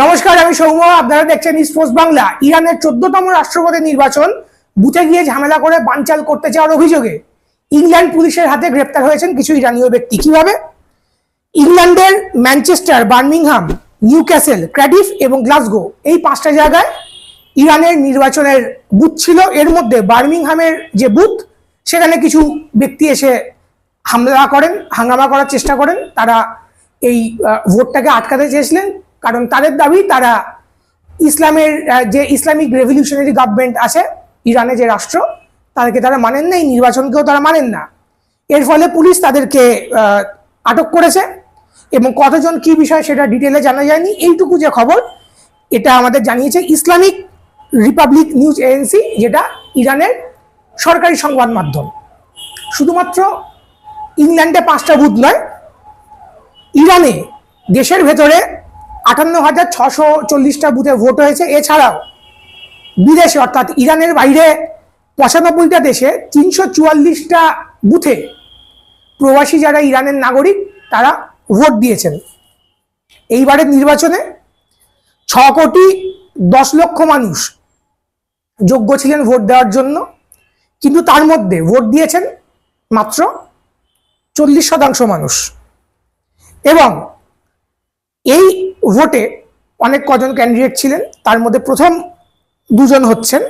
নমস্কার, আমি সৌম্য। আপনারা দেখছেন স্পোর্টস বাংলা ইরানের চোদ্দতম রাষ্ট্রপতি নির্বাচন। বুথে গিয়ে ঝামেলা করে বানচাল করতে চাওয়ার অভিযোগে ইংল্যান্ড পুলিশের হাতে গ্রেপ্তার হয়েছেন কিছু ইরানীয় ব্যক্তি। কীভাবে? ইংল্যান্ডের Manchester, Birmingham Newcastle Cardiff এবং গ্লাসগো এই পাঁচটা জায়গায় ইরানের নির্বাচনের বুথ ছিল। এর মধ্যে বার্মিংহামের যে বুথ, সেখানে কিছু ব্যক্তি এসে হামলা করেন, হাঙ্গামা করার চেষ্টা করেন। তারা এই ভোটটাকে আটকাতে চেয়েছিলেন। কারণ তাদের দাবি তারা ইসলামের যে ইসলামিক রেভলিউশনারি গভর্নমেন্ট আছে, ইরানে যে রাষ্ট্র, তাদেরকে তারা মানেন না এই নির্বাচনকেও তারা মানেন না। এর ফলে পুলিশ তাদেরকে আটক করেছে এবং কতজন কি বিষয় সেটা ডিটেলে জানা যায়নি। এইটুকু যে খবর, এটা আমাদের জানিয়েছে ইসলামিক রিপাবলিক নিউজ এজেন্সি যেটা ইরানের সরকারি সংবাদ মাধ্যম। শুধুমাত্র ইংল্যান্ডে পাঁচটা বুথ নয়, ইরানে দেশের ভেতরে আটান্ন হাজার ছশো চল্লিশটা বুথে ভোট হয়েছে। এছাড়াও বিদেশে, অর্থাৎ ইরানের বাইরে পঁচানব্বইটা দেশে তিনশো চুয়াল্লিশটা বুথে প্রবাসী যারা ইরানের নাগরিক, তারা ভোট দিয়েছেন। এইবারের নির্বাচনে ছ কোটি দশ লক্ষ মানুষ যোগ্য ছিলেন ভোট দেওয়ার জন্য, কিন্তু তার মধ্যে ভোট দিয়েছেন মাত্র চল্লিশ শতাংশ মানুষ। এবং এই ভোটে অনেক কজন ক্যান্ডিডেট ছিলেন। তার মধ্যে প্রথম দুজন হচ্ছেন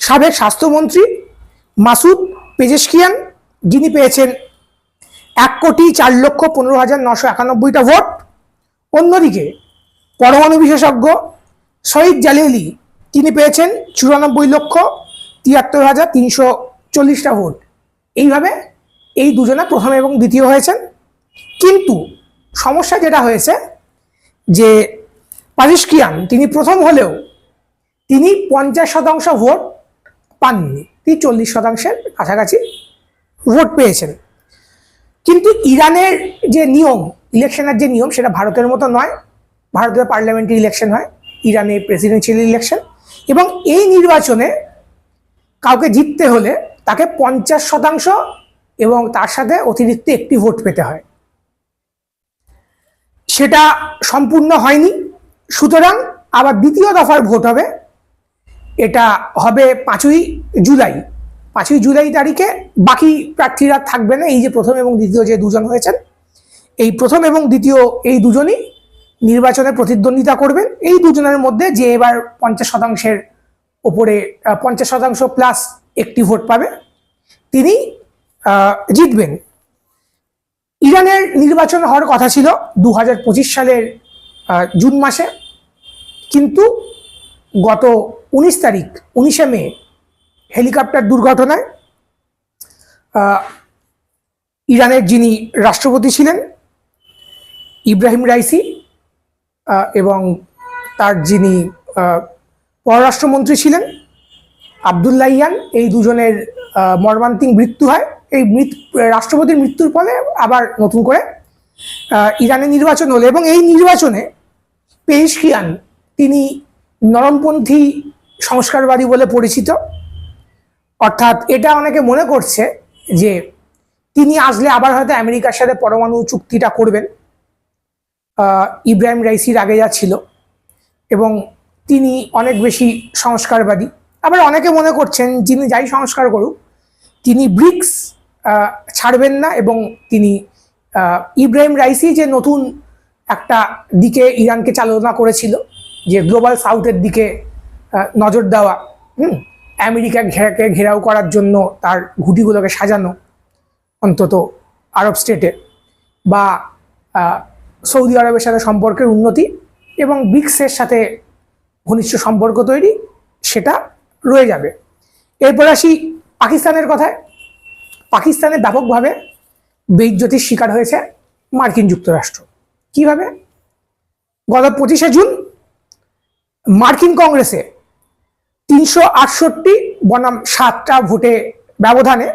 সাবেক স্বাস্থ্যমন্ত্রী মাসুদ পেজেশকিয়ান। যিনি পেয়েছেন এক কোটি চার লক্ষ পনেরো হাজার নশো একানব্বইটা ভোট অন্যদিকে পরমাণু বিশেষজ্ঞ শহীদ জালিলি তিনি পেয়েছেন চুরানব্বই লক্ষ তিয়াত্তর হাজার তিনশো চল্লিশটা ভোট এইভাবে এই দুজনে প্রথম এবং দ্বিতীয় হয়েছেন। কিন্তু সমস্যা যেটা হয়েছে যে পারিশকিয়ান, তিনি প্রথম হলেও তিনি পঞ্চাশ শতাংশ ভোট পাননি, তিনি চল্লিশ শতাংশের কাছাকাছি ভোট পেয়েছেন। কিন্তু ইরানের যে নিয়ম, ইলেকশনের যে নিয়ম, সেটা ভারতের মতো নয়। ভারতের পার্লামেন্টারি ইলেকশন হয় ইরানে প্রেসিডেন্সিয়াল ইলেকশন। এবং এই নির্বাচনে কাউকে জিততে হলে তাকে পঞ্চাশ শতাংশ এবং তার সাথে অতিরিক্ত একটি ভোট পেতে হয়। সেটা সম্পূর্ণ হয়নি। সুতরাং আবার দ্বিতীয় দফার ভোট হবে। এটা হবে পাঁচই জুলাই। পাঁচই জুলাই তারিখে বাকি প্রার্থীরা থাকবে না। এই যে প্রথম এবং দ্বিতীয় যে দুজন হয়েছেন, এই প্রথম এবং দ্বিতীয় এই দুজনই নির্বাচনে প্রতিদ্বন্দ্বিতা করবেন। এই দুজনের মধ্যে যে এবার পঞ্চাশ শতাংশের ওপরে পঞ্চাশ শতাংশ প্লাস একটি ভোট পাবে, তিনি জিতবেন। ইরানের নির্বাচন হওয়ার কথা ছিল দু হাজার পঁচিশ সালের জুন মাসে। কিন্তু গত উনিশ তারিখ, উনিশে মে হেলিকপ্টার দুর্ঘটনায় ইরানের যিনি রাষ্ট্রপতি ছিলেন, ইব্রাহিম রাইসি এবং তার যিনি পররাষ্ট্রমন্ত্রী ছিলেন, আবদুল্লাহ ইয়ান, এই দুজনের মর্মান্তিক মৃত্যু হয়। এই রাষ্ট্রপতির মৃত্যুর ফলে আবার নতুন করে ইরানে নির্বাচন হলো এবং এই নির্বাচনে পেশকিয়ান, তিনি নরমপন্থী সংস্কারবাদী বলে পরিচিত। অর্থাৎ এটা অনেকে মনে করছে যে তিনি আসলে আবার হয়তো আমেরিকার সাথে পরমাণু চুক্তিটা করবেন। ইব্রাহিম রাইসির আগে যা ছিল এবং তিনি অনেক বেশি সংস্কারবাদী। আবার অনেকে মনে করছেন যিনি যাই সংস্কার করুক, তিনি ব্রিক্স ছাড়বেন না এবং তিনি ইব্রাহিম রাইসি যে নতুন একটা দিকে ইরানকে চালনা করেছিল, যে গ্লোবাল সাউথের দিকে নজর দেওয়া, হুম আমেরিকা ঘেরাকে ঘেরাও করার জন্য তার ঘুটিগুলোকে সাজানো অন্তত আরব স্টেটে বা সৌদি আরবের সাথে সম্পর্কের উন্নতি এবং ব্রিক্সের সাথে ঘনিষ্ঠ সম্পর্ক তৈরি, সেটা রয়ে যাবে। এরপর আসি পাকিস্তানের কথায়। পাকিস্তানে ব্যাপকভাবে বেইজ্জতির শিকার হয়েছে মার্কিন যুক্তরাষ্ট্র। কীভাবে? গত পঁচিশে জুন মার্কিন কংগ্রেসে তিনশো আটষট্টি বনাম সাতটা ভোটে ব্যবধানে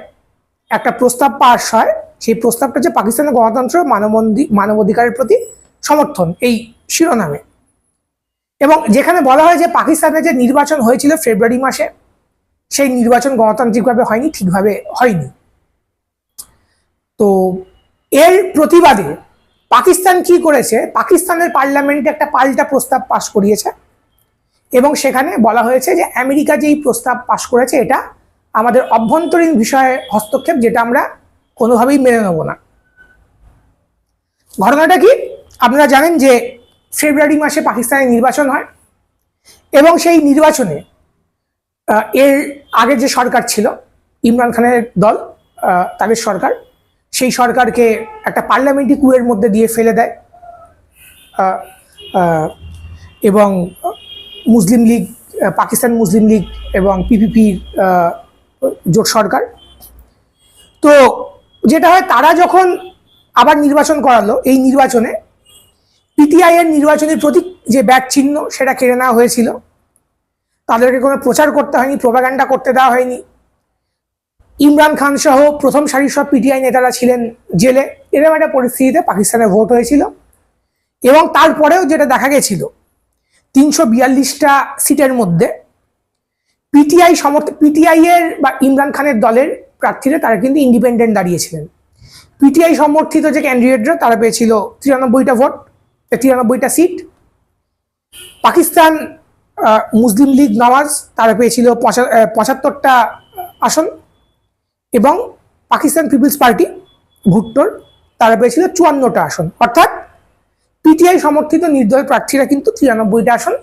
একটা প্রস্তাব পাশ হয়। সেই প্রস্তাবটা হচ্ছে পাকিস্তানের গণতন্ত্র মানবন্ধি, মানবাধিকারের প্রতি সমর্থন এই শিরোনামে। এবং যেখানে বলা হয় যে পাকিস্তানে যে নির্বাচন হয়েছিল ফেব্রুয়ারি মাসে, সেই নির্বাচন গণতান্ত্রিকভাবে হয়নি, ঠিকভাবে হয়নি। তো এর প্রতিবাদে পাকিস্তান কি করেছে? পাকিস্তানের পার্লামেন্টে একটা পাল্টা প্রস্তাব পাশ করিয়েছে এবং সেখানে বলা হয়েছে যে আমেরিকা যেই প্রস্তাব পাশ করেছে, এটা আমাদের অভ্যন্তরীণ বিষয়ে হস্তক্ষেপ যেটা আমরা কোনোভাবেই মেনে নেব না। ঘটনাটা কি? আপনারা জানেন যে ফেব্রুয়ারি মাসে পাকিস্তানে নির্বাচন হয় এবং সেই নির্বাচনে এর আগে যে সরকার ছিল, ইমরান খানের দল তাদের সরকার সেই সরকারকে একটা পার্লামেন্টারি কুয়ের মধ্যে দিয়ে ফেলে দেয়। এবং মুসলিম লীগ পাকিস্তান মুসলিম লীগ এবং পিপিপির জোট সরকার। তো যেটা হয়, তারা যখন আবার নির্বাচন করালো, এই নির্বাচনে, পিটিআই এর নির্বাচনী প্রতীক যে ব্যাট চিহ্ন সেটা কেড়ে নেওয়া হয়েছিল। তাদেরকে কোনো প্রচার করতে হয়নি প্রোপাগান্ডা করতে দেওয়া হয়নি। ইমরান খান সহ প্রথম সারির সব পিটিআই নেতারা ছিলেন জেলে। এরকম একটা পরিস্থিতিতে পাকিস্তানে ভোট হয়েছিল। এবং তারপরেও যেটা দেখা গেছিল, তিনশো বিয়াল্লিশটা সিটের মধ্যে পিটিআই সমর্থ, পিটিআই এর বা ইমরান খানের দলের প্রার্থীরা তারা কিন্তু ইন্ডিপেন্ডেন্ট দাঁড়িয়েছিলেন। পিটিআই সমর্থিত যে ক্যান্ডিডেটরা তারা পেয়েছিল তিরানব্বইটা ভোট তিরানব্বইটা সিট। পাকিস্তান মুসলিম লীগ নওয়াজ, তারা পেয়েছিল পঁচা- পঁচাত্তরটা আসন। এবং পাকিস্তান পিপলস পার্টি ভুট্টোর তারা পেয়েছিল চুয়ান্নটা আসন। অর্থাৎ পিটিআই সমর্থিত নির্দল প্রার্থীরা কিন্তু তিরানব্বইটা আসন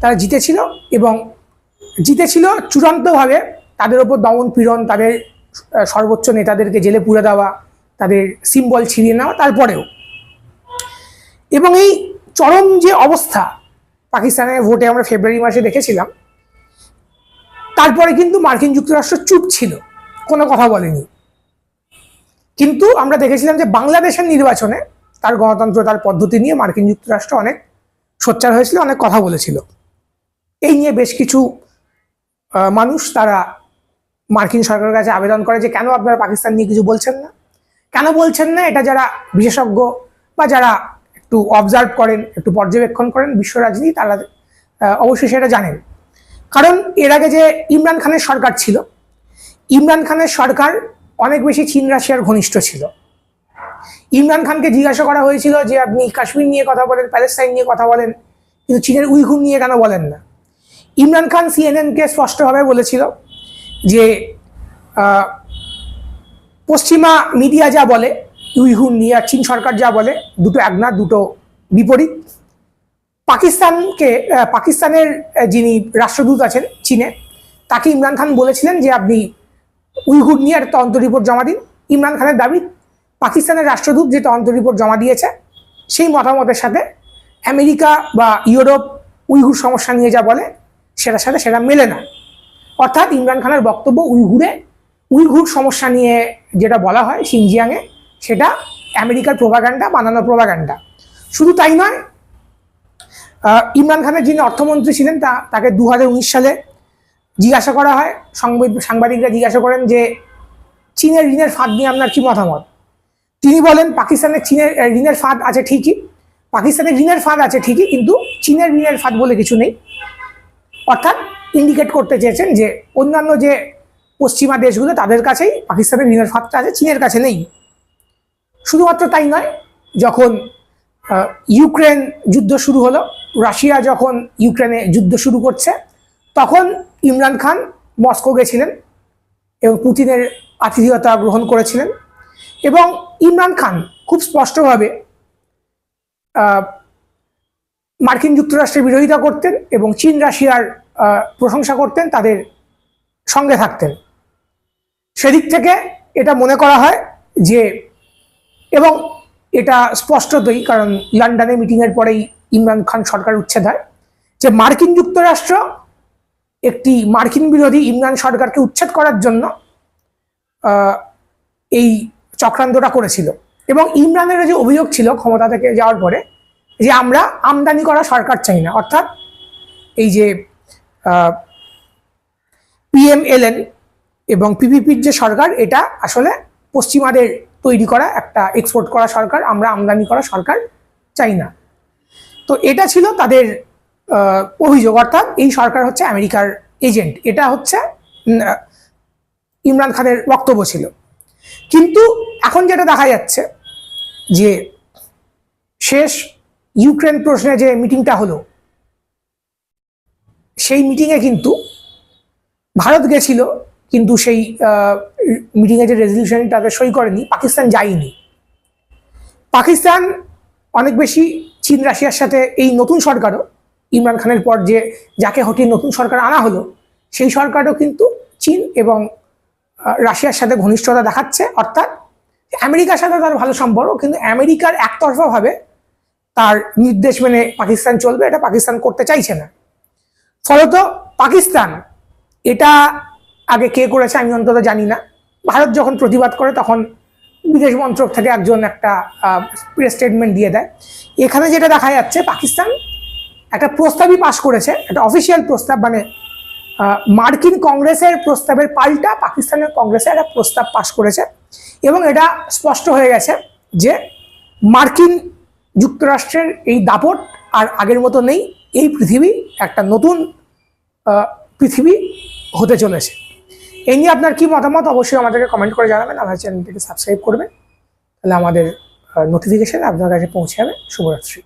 তারা জিতেছিল এবং জিতেছিল চূড়ান্তভাবে তাদের ওপর দমন পীড়ন, তাদের সর্বোচ্চ নেতাদেরকে জেলে পুরে দেওয়া, তাদের সিম্বল ছিঁড়িয়ে নেওয়া, তারপরেও। এবং এই চরম যে অবস্থা পাকিস্তানের ভোটে আমরা ফেব্রুয়ারি মাসে দেখেছিলাম, তারপরে কিন্তু মার্কিন যুক্তরাষ্ট্র চুপ ছিল। কোনো কথা বলেনি। কিন্তু আমরা দেখেছিলাম যে বাংলাদেশের নির্বাচনে তার গণতন্ত্র, তার পদ্ধতি নিয়ে মার্কিন যুক্তরাষ্ট্র অনেক সোচ্চার হয়েছিল, অনেক কথা বলেছিল। এই নিয়ে বেশ কিছু মানুষ তারা মার্কিন সরকারের কাছে আবেদন করে যে কেন আপনারা পাকিস্তান নিয়ে কিছু বলছেন না? কেন বলছেন না? এটা যারা বিশেষজ্ঞ বা যারা একটু অবজার্ভ করেন, একটু পর্যবেক্ষণ করেন বিশ্ব রাজনীতি, তারা অবশ্যই সেটা জানেন। কারণ এর আগে যে ইমরান খানের সরকার ছিল ইমরান খানের সরকার অনেক বেশি চীন রাশিয়ার ঘনিষ্ঠ ছিল। ইমরান খানকে জিজ্ঞাসা করা হয়েছিল যে, আপনি কাশ্মীর নিয়ে কথা বলেন, প্যালেস্তাইন নিয়ে কথা বলেন, কিন্তু চীনের উইঘুর নিয়ে কেন বলেন না? ইমরান খান সিএনএনকে স্পষ্টভাবে বলেছিল যে পশ্চিমা মিডিয়া যা বলে, উইঘুর নিয়ে আর চীন সরকার যা বলে, দুটো এক না, দুটো বিপরীত। পাকিস্তানকে পাকিস্তানের যিনি রাষ্ট্রদূত আছেন চীনে, তাকে ইমরান খান বলেছিলেন যে, আপনি উইঘুর নিয়ে একটা তদন্ত রিপোর্ট জমা দিন। ইমরান খানের দাবি, পাকিস্তানের রাষ্ট্রদূত যে তদন্ত রিপোর্ট জমা দিয়েছে, সেই মতামতের সাথে আমেরিকা বা ইউরোপ উইঘুর সমস্যা নিয়ে যা বলে, সেটার সাথে সেটা মেলে না। অর্থাৎ ইমরান খানের বক্তব্য উইঘুরে উইঘুর সমস্যা নিয়ে যেটা বলা হয় সিনজিয়াংয়ে সেটা আমেরিকার প্রভাগান্ডা বানানো প্রভাগান্ডা শুধু তাই নয় ইমরান খানের যিনি অর্থমন্ত্রী ছিলেন, তা, তাকে দু হাজার উনিশ সালে জিজ্ঞাসা করা হয়, সংবাদ- সাংবাদিকরা জিজ্ঞাসা করেন যে, চীনের ঋণের ফাঁদ নিয়ে আপনার কি মতামত? তিনি বলেন, পাকিস্তানের চীনের ঋণের ফাঁদ আছে ঠিকই, পাকিস্তানের ঋণের ফাঁদ আছে ঠিকই, কিন্তু চীনের ঋণের ফাঁদ বলে কিছু নেই। অর্থাৎ ইন্ডিকেট করতে চেয়েছেন যে, অন্যান্য যে পশ্চিমা দেশগুলো, তাদের কাছেই পাকিস্তানের ঋণের ফাঁদটা আছে, চীনের কাছে নেই। শুধুমাত্র তাই নয়, যখন ইউক্রেন যুদ্ধ শুরু হলো, রাশিয়া যখন ইউক্রেনে যুদ্ধ শুরু করছে, তখন ইমরান খান মস্কো গেছিলেন এবং পুতিনের আতিথেয়তা গ্রহণ করেছিলেন। এবং ইমরান খান খুব স্পষ্টভাবে মার্কিন যুক্তরাষ্ট্রের বিরোধিতা করতেন এবং চীন রাশিয়ার প্রশংসা করতেন, তাদের সঙ্গে থাকতেন। সেদিক থেকে এটা মনে করা হয় যে, এবং এটা স্পষ্টতই কারণ লন্ডনে মিটিংয়ের পরেই ইমরান খান সরকার উচ্ছেদ হয়, যে মার্কিন যুক্তরাষ্ট্র একটি মার্কিন বিরোধী ইমরান সরকারকে উচ্ছেদ করার জন্য এই চক্রান্তটা করেছিল। এবং ইমরানের যে অভিযোগ ছিল ক্ষমতা থেকে যাওয়ার পরে, যে আমরা আমদানি করা সরকার চাই না, অর্থাৎ এই যে পিএমএলএন এবং পিপিপির যে সরকার, এটা আসলে পশ্চিমাদের তৈরি করা একটা এক্সপোর্ট করা সরকার, আমরা আমদানি করা সরকার চাই না। তো এটা ছিল তাদের অভিযোগ। অর্থাৎ এই সরকার হচ্ছে আমেরিকার এজেন্ট। এটা হচ্ছে ইমরান খানের বক্তব্য ছিল। কিন্তু এখন যেটা দেখা যাচ্ছে যে শেষ ইউক্রেন প্রশ্নে যে মিটিংটা হলো, সেই মিটিংয়ে কিন্তু ভারত গেছিল, কিন্তু সেই মিটিংয়ে যে রেজলিউশন তাদের সই করেনি, পাকিস্তান যায়নি। পাকিস্তান অনেক বেশি চীন, রাশিয়ার সাথে এই নতুন সরকারও ইমরান খানের পর যে, যাকে হটিয়ে নতুন সরকার আনা হলো, সেই সরকারও কিন্তু চীন এবং রাশিয়ার সাথে ঘনিষ্ঠতা দেখাচ্ছে। অর্থাৎ আমেরিকার সাথে তার ভালো সম্পর্ক, কিন্তু আমেরিকার একতরফাভাবে তার নির্দেশ মেনে পাকিস্তান চলবে, এটা পাকিস্তান করতে চাইছে না। ফলত পাকিস্তান, এটা আগে কে করেছে আমি অন্তত জানি না। ভারত যখন প্রতিবাদ করে, তখন বিদেশ মন্ত্রক থেকে একজন একটা প্রেস স্টেটমেন্ট দিয়ে দেয়। এখানে যেটা দেখা যাচ্ছে, পাকিস্তান একটা প্রস্তাবই পাশ করেছে, একটা অফিসিয়াল প্রস্তাব মানে মার্কিন কংগ্রেসের প্রস্তাবের পাল্টা পাকিস্তানের কংগ্রেসে একটা প্রস্তাব পাশ করেছে এবং এটা স্পষ্ট হয়ে গেছে যে মার্কিন যুক্তরাষ্ট্রের এই দাপট আর আগের মতো নেই, এই পৃথিবী একটা নতুন পৃথিবী হতে চলেছে। এই নিয়ে আপনার কি মতামত অবশ্যই আমাদেরকে কমেন্ট করে জানাবেন আমাদের চ্যানেলটিকে সাবস্ক্রাইব করবেন, তাহলে আমাদের নোটিফিকেশন আপনার কাছে পৌঁছে যাবে। শুভরাত্রি।